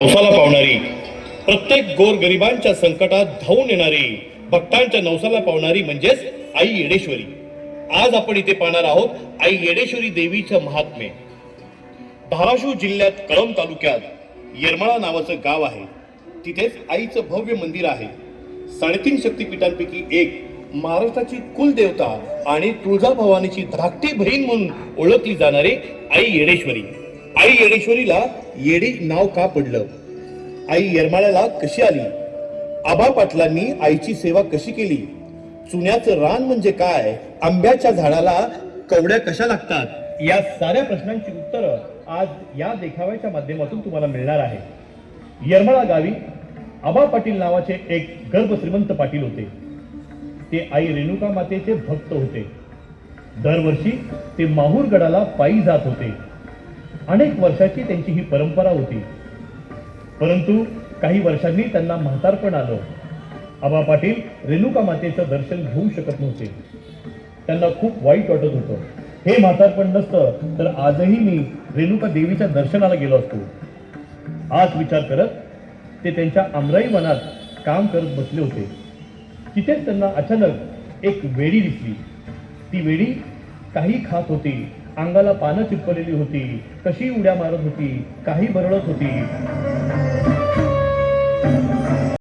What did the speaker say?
नवसाला पावणारी. प्रत्येक गोर गरिबांच्या संकटात धावून येणारी भक्तांच्या नवसाला पावणारी म्हणजेच आई येडेश्वरी. आज आपण इथे पाहणार आहोत आई येडेश्वरी देवीचं महात्म्य धाराशिव जिल्ह्यात कळंब तालुक्यात येरमाळा नावाचं गाव आहे. तिथेच आईचं भव्य मंदिर आहे. साडेतीन शक्तिपीठांपैकी एक महाराष्ट्राची कुलदेवता आणि तुळजाभवानीची धाकटी बहीण म्हणून ओळखली जाणारी आई येडेश्वरी. आई येडेश्वरीला येडी नाव का पडलं? आई येरमाळ्याला कशी आली? आबा पाटलांनी आईची सेवा कशी केली? चुन्याचं रान म्हणजे काय? आंब्याच्या झाडाला कवड्या कशा लागतात? या साऱ्या प्रश्नांची उत्तरं आज या देखाव्याच्या माध्यमातून तुम्हाला मिळणार आहे येरमाळा गावी आबा पाटील नावाचे एक गर्भ श्रीमंत पाटील होते. ते आई रेणुका मातेचे भक्त होते. दरवर्षी ते माहूरगडाला पायी जात होते. अनेक वर्षाची त्यांची ही परंपरा होती. परंतु काही वर्षांनी त्यांना म्हातारपण आलं. आबा पाटील रेणुका मातेचं दर्शन घेऊ शकत नव्हते. त्यांना खूप वाईट वाटत होतं. हे म्हातारपण नसतं तर आजही मी रेणुका देवीच्या दर्शनाला गेलो असतो. आज विचार करत ते त्यांच्या आमराई वनात काम करत बसले होते. तिथेच त्यांना अचानक एक वेडी दिसली. ती वेडी काही खात होती. अंगाला पानं चिपकलेली होती कशी उड्या मारत होती काही बरळत होती.